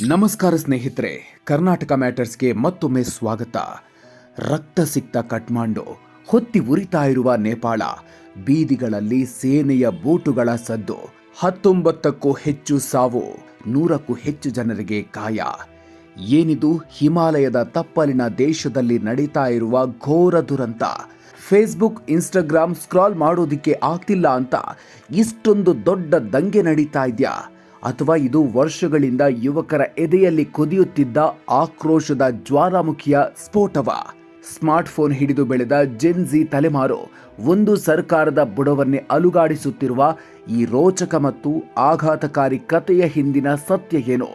ನಮಸ್ಕಾರ ಸ್ನೇಹಿತರೆ, ಕರ್ನಾಟಕ ಮ್ಯಾಟರ್ಸ್ಗೆ ಮತ್ತೊಮ್ಮೆ ಸ್ವಾಗತ. ರಕ್ತ ಸಿಕ್ತ ಕಟ್ಮಾಂಡು ಹೊತ್ತಿ ಉರಿತಾ ಇರುವ ನೇಪಾಳ, ಬೀದಿಗಳಲ್ಲಿ ಸೇನೆಯ ಬೂಟುಗಳ ಸದ್ದು, ಹತ್ತೊಂಬತ್ತಕ್ಕೂ ಹೆಚ್ಚು ಸಾವು, ನೂರಕ್ಕೂ ಹೆಚ್ಚು ಜನರಿಗೆ ಕಾಯ ಏನಿದು ಹಿಮಾಲಯದ ತಪ್ಪಲಿನ ದೇಶದಲ್ಲಿ ನಡೀತಾ ಇರುವ ಘೋರ ದುರಂತ? ಫೇಸ್ಬುಕ್, ಇನ್ಸ್ಟಾಗ್ರಾಮ್ ಸ್ಕ್ರಾಲ್ ಮಾಡೋದಿಕ್ಕೆ ಆಗ್ತಿಲ್ಲ ಅಂತ ಇಷ್ಟೊಂದು ದೊಡ್ಡ ದಂಗೆ ನಡೀತಾ ಇದೆಯಾ? ಅಥವಾ ಇದು ವರ್ಷಗಳಿಂದ ಯುವಕರ ಎದೆಯಲ್ಲಿ ಕುದಿಯುತ್ತಿದ್ದ ಆಕ್ರೋಶದ ಜ್ವಾಲಾಮುಖಿಯ ಸ್ಫೋಟವ. ಸ್ಮಾರ್ಟ್ಫೋನ್ ಹಿಡಿದು ಬೆಳೆದ ಜೆನ್ಜಿ ತಲೆಮಾರು ಒಂದು ಸರ್ಕಾರದ ಬುಡವನ್ನೇ ಅಲುಗಾಡಿಸುತ್ತಿರುವ ಈ ರೋಚಕ ಮತ್ತು ಆಘಾತಕಾರಿ ಕಥೆಯ ಹಿಂದಿನ ಸತ್ಯ ಏನು?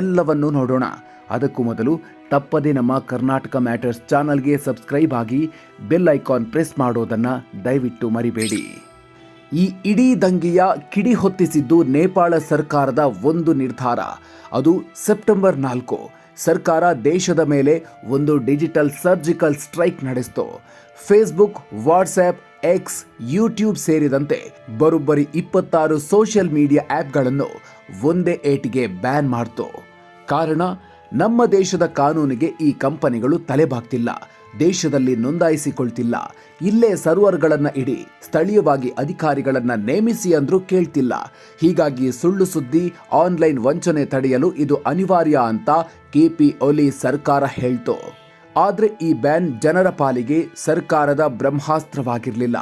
ಎಲ್ಲವನ್ನೂ ನೋಡೋಣ. ಅದಕ್ಕೂ ಮೊದಲು ತಪ್ಪದೇ ನಮ್ಮ ಕರ್ನಾಟಕ ಮ್ಯಾಟರ್ಸ್ ಚಾನಲ್ಗೆ ಸಬ್ಸ್ಕ್ರೈಬ್ ಆಗಿ ಬೆಲ್ ಐಕಾನ್ ಪ್ರೆಸ್ ಮಾಡೋದನ್ನು ದಯವಿಟ್ಟು ಮರಿಬೇಡಿ. ಈ ಇಡೀ ದಂಗೆಯ ಕಿಡಿ ಹೊತ್ತಿಸಿದ್ದು ನೇಪಾಳ ಸರ್ಕಾರದ ಒಂದು ನಿರ್ಧಾರ. ಅದು ಸೆಪ್ಟೆಂಬರ್ ನಾಲ್ಕು. ಸರ್ಕಾರ ದೇಶದ ಮೇಲೆ ಒಂದು ಡಿಜಿಟಲ್ ಸರ್ಜಿಕಲ್ ಸ್ಟ್ರೈಕ್ ನಡೆಸಿತು. ಫೇಸ್ಬುಕ್, ವಾಟ್ಸ್ಆ್ಯಪ್, ಎಕ್ಸ್, ಯೂಟ್ಯೂಬ್ ಸೇರಿದಂತೆ ಬರೋಬ್ಬರಿ ಇಪ್ಪತ್ತಾರು ಸೋಷಿಯಲ್ ಮೀಡಿಯಾ ಆ್ಯಪ್ಗಳನ್ನು ಒಂದೇ ಏಟಿಗೆ ಬ್ಯಾನ್ ಮಾಡ್ತು. ಕಾರಣ, ನಮ್ಮ ದೇಶದ ಕಾನೂನಿಗೆ ಈ ಕಂಪನಿಗಳು ತಲೆಬಾಗ್ತಿಲ್ಲ. ದೇಶದಲ್ಲಿ ನೋಂದಾಯಿಸಿಕೊಳ್ತಿಲ್ಲ. ಇಲ್ಲೇ ಸರ್ವರ್ಗಳನ್ನ ಇಡಿ, ಸ್ಥಳೀಯವಾಗಿ ಅಧಿಕಾರಿಗಳನ್ನ ನೇಮಿಸಿ ಅಂದ್ರೂ ಕೇಳ್ತಿಲ್ಲ. ಹೀಗಾಗಿ ಸುಳ್ಳು ಸುದ್ದಿ, ಆನ್ಲೈನ್ ವಂಚನೆ ತಡೆಯಲು ಇದು ಅನಿವಾರ್ಯ ಅಂತ ಕೆಪಿ ಒಲಿ ಸರ್ಕಾರ ಹೇಳ್ತು. ಆದ್ರೆ ಈ ಬ್ಯಾನ್ ಜನರ ಪಾಲಿಗೆ ಸರ್ಕಾರದ ಬ್ರಹ್ಮಾಸ್ತ್ರವಾಗಿರಲಿಲ್ಲ.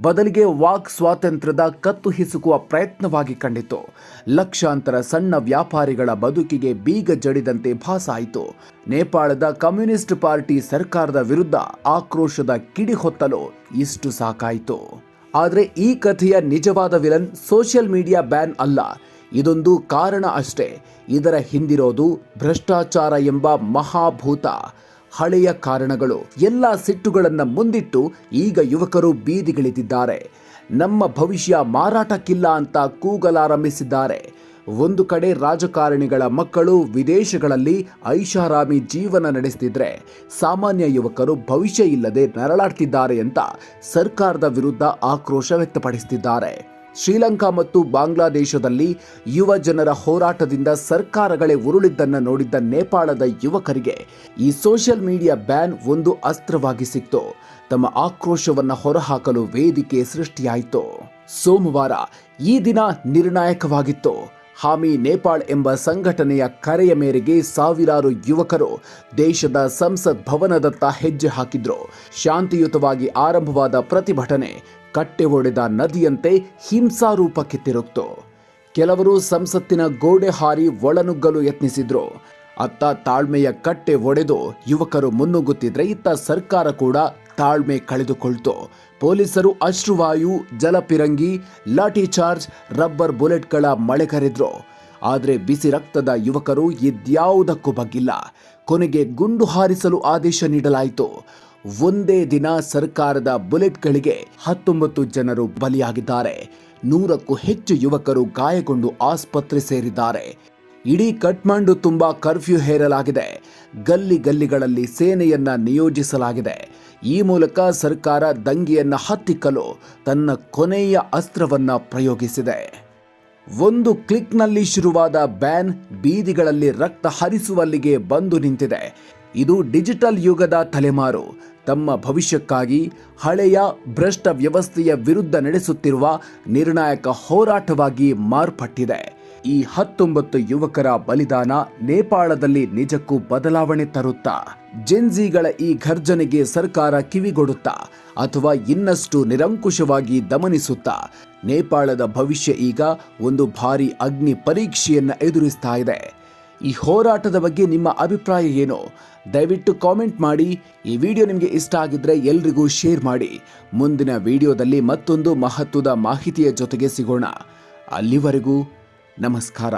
ಬದಲಿಗೆ ವಾಕ್ ಸ್ವಾತಂತ್ರ್ಯದ ಕತ್ತು ಹಿಸುಕುವ ಪ್ರಯತ್ನವಾಗಿ ಕಂಡಿತು. ಲಕ್ಷಾಂತರ ಸಣ್ಣ ವ್ಯಾಪಾರಿಗಳ ಬದುಕಿಗೆ ಬೀಗ ಜಡಿದಂತೆ ಭಾಸಾಯಿತು. ನೇಪಾಳದ ಕಮ್ಯುನಿಸ್ಟ್ ಪಾರ್ಟಿ ಸರ್ಕಾರದ ವಿರುದ್ಧ ಆಕ್ರೋಶದ ಕಿಡಿ ಹೊತ್ತಲು ಇಷ್ಟು ಸಾಕಾಯಿತು. ಆದರೆ ಈ ಕಥೆಯ ನಿಜವಾದ ವಿಲನ್ ಸೋಷಿಯಲ್ ಮೀಡಿಯಾ ಬ್ಯಾನ್ ಅಲ್ಲ. ಇದೊಂದು ಕಾರಣ ಅಷ್ಟೇ. ಇದರ ಹಿಂದಿರೋದು ಭ್ರಷ್ಟಾಚಾರ ಎಂಬ ಮಹಾಭೂತ. ಹಳೆಯ ಕಾರಣಗಳು, ಎಲ್ಲ ಸಿಟ್ಟುಗಳನ್ನು ಮುಂದಿಟ್ಟು ಈಗ ಯುವಕರು ಬೀದಿಗಿಳಿದಿದ್ದಾರೆ. ನಮ್ಮ ಭವಿಷ್ಯ ಮಾರಾಟಕ್ಕಿಲ್ಲ ಅಂತ ಕೂಗಲಾರಂಭಿಸಿದ್ದಾರೆ ಒಂದು ಕಡೆ ರಾಜಕಾರಣಿಗಳ ಮಕ್ಕಳು ವಿದೇಶಗಳಲ್ಲಿ ಐಷಾರಾಮಿ ಜೀವನ ನಡೆಸ್ತಿದ್ರೆ, ಸಾಮಾನ್ಯ ಯುವಕರು ಭವಿಷ್ಯ ಇಲ್ಲದೆ ನರಳಾಡ್ತಿದ್ದಾರೆ ಅಂತ ಸರ್ಕಾರದ ವಿರುದ್ಧ ಆಕ್ರೋಶ ವ್ಯಕ್ತಪಡಿಸುತ್ತಿದ್ದಾರೆ ಶ್ರೀಲಂಕಾ ಮತ್ತು ಬಾಂಗ್ಲಾದೇಶದಲ್ಲಿ ಯುವ ಜನರ ಹೋರಾಟದಿಂದ ಸರ್ಕಾರಗಳೇ ಉರುಳಿದ್ದನ್ನು ನೋಡಿದ್ದ ನೇಪಾಳದ ಯುವಕರಿಗೆ ಈ ಸೋಷಿಯಲ್ ಮೀಡಿಯಾ ಬ್ಯಾನ್ ಒಂದು ಅಸ್ತ್ರವಾಗಿ ಸಿಕ್ತು. ತಮ್ಮ ಆಕ್ರೋಶವನ್ನ ಹೊರಹಾಕಲು ವೇದಿಕೆ ಸೃಷ್ಟಿಯಾಯಿತು. ಸೋಮವಾರ ಈ ದಿನ ನಿರ್ಣಾಯಕವಾಗಿತ್ತು. ಹಾಮಿ ನೇಪಾಳ್ ಎಂಬ ಸಂಘಟನೆಯ ಕರೆಯ ಮೇರೆಗೆ ಸಾವಿರಾರು ಯುವಕರು ದೇಶದ ಸಂಸತ್ ಭವನದತ್ತ ಹೆಜ್ಜೆ ಹಾಕಿದ್ರು. ಶಾಂತಿಯುತವಾಗಿ ಆರಂಭವಾದ ಪ್ರತಿಭಟನೆ ಕಟ್ಟೆ ಒಡೆದ ನದಿಯಂತೆ ಹಿಂಸಾರೂಪಕ್ಕೆ ತಿರುಗ್ತು. ಕೆಲವರು ಸಂಸತ್ತಿನ ಗೋಡೆ ಹಾರಿ ಒಳನುಗ್ಗಲು ಯತ್ನಿಸಿದ್ರು. ಅತ್ತ ತಾಳ್ಮೆಯ ಕಟ್ಟೆ ಒಡೆದು ಯುವಕರು ಮುನ್ನುಗ್ಗುತ್ತಿದ್ರೆ ಇತ್ತ ಸರ್ಕಾರ ಕೂಡ ತಾಳ್ಮೆ ಕಳೆದುಕೊಳ್ತು. ಪೊಲೀಸರು ಅಶ್ರುವಾಯು, ಜಲಪಿರಂಗಿ, ಲಾಠಿ ಚಾರ್ಜ್, ರಬ್ಬರ್ ಬುಲೆಟ್ಗಳ ಮಳೆ ಕರೆದ್ರು. ಆದರೆ ಬಿಸಿ ರಕ್ತದ ಯುವಕರು ಇದ್ಯಾವುದಕ್ಕೂ ಬಗ್ಗಿಲ್ಲ. ಕೊನೆಗೆ ಗುಂಡು ಹಾರಿಸಲು ಆದೇಶ ನೀಡಲಾಯಿತು. ಒಂದೇ ದಿನ ಸರ್ಕಾರದ ಬುಲೆಟ್ಗಳಿಗೆ ಹತ್ತೊಂಬತ್ತು ಜನರು ಬಲಿಯಾಗಿದ್ದಾರೆ. ನೂರಕ್ಕೂ ಹೆಚ್ಚು ಯುವಕರು ಗಾಯಗೊಂಡು ಆಸ್ಪತ್ರೆ ಸೇರಿದ್ದಾರೆ. ಇಡೀ ಕಠ್ಮಂಡು ತುಂಬಾ ಕರ್ಫ್ಯೂ ಹೇರಲಾಗಿದೆ. ಗಲ್ಲಿ ಗಲ್ಲಿಗಳಲ್ಲಿ ಸೇನೆಯನ್ನ ನಿಯೋಜಿಸಲಾಗಿದೆ. ಈ ಮೂಲಕ ಸರ್ಕಾರ ದಂಗೆಯನ್ನ ಹತ್ತಿಕ್ಕಲು ತನ್ನ ಕೊನೆಯ ಅಸ್ತ್ರವನ್ನ ಪ್ರಯೋಗಿಸಿದೆ. ಒಂದು ಕ್ಲಿಕ್ನಲ್ಲಿ ಶುರುವಾದ ಬ್ಯಾನ್ ಬೀದಿಗಳಲ್ಲಿ ರಕ್ತ ಹರಿಸುವಲ್ಲಿಗೆ ಬಂದು ನಿಂತಿದೆ. ಇದು ಡಿಜಿಟಲ್ ಯುಗದ ತಲೆಮಾರು. ತಮ್ಮ ಭವಿಷ್ಯಕ್ಕಾಗಿ ಹಳೆಯ ಭ್ರಷ್ಟ ವ್ಯವಸ್ಥೆಯ ವಿರುದ್ಧ ನಡೆಸುತ್ತಿರುವ ನಿರ್ಣಾಯಕ ಹೋರಾಟವಾಗಿ ಮಾರ್ಪಟ್ಟಿದೆ. ಈ ಹತ್ತೊಂಬತ್ತು ಯುವಕರ ಬಲಿದಾನ ನೇಪಾಳದಲ್ಲಿ ನಿಜಕ್ಕೂ ಬದಲಾವಣೆ ತರುತ್ತಾ. ಜೆನ್ಜಿಗಳ ಈ ಘರ್ಜನೆಗೆ ಸರ್ಕಾರ ಕಿವಿಗೊಡುತ್ತಾ ಅಥವಾ ಇನ್ನಷ್ಟು ನಿರಂಕುಶವಾಗಿ ದಮನಿಸುತ್ತಾ. ನೇಪಾಳದ ಭವಿಷ್ಯ ಈಗ ಒಂದು ಭಾರಿ ಅಗ್ನಿ ಪರೀಕ್ಷೆಯನ್ನು ಎದುರಿಸ್ತಾ ಇದೆ. ಈ ಹೋರಾಟದ ಬಗ್ಗೆ ನಿಮ್ಮ ಅಭಿಪ್ರಾಯ ಏನು? ದಯವಿಟ್ಟು ಕಾಮೆಂಟ್ ಮಾಡಿ. ಈ ವಿಡಿಯೋ ನಿಮಗೆ ಇಷ್ಟ ಆಗಿದ್ರೆ ಎಲ್ರಿಗೂ ಶೇರ್ ಮಾಡಿ. ಮುಂದಿನ ವಿಡಿಯೋದಲ್ಲಿ ಮತ್ತೊಂದು ಮಹತ್ವದ ಮಾಹಿತಿಯ ಜೊತೆಗೆ ಸಿಗೋಣ. ಅಲ್ಲಿವರೆಗೂ ನಮಸ್ಕಾರ.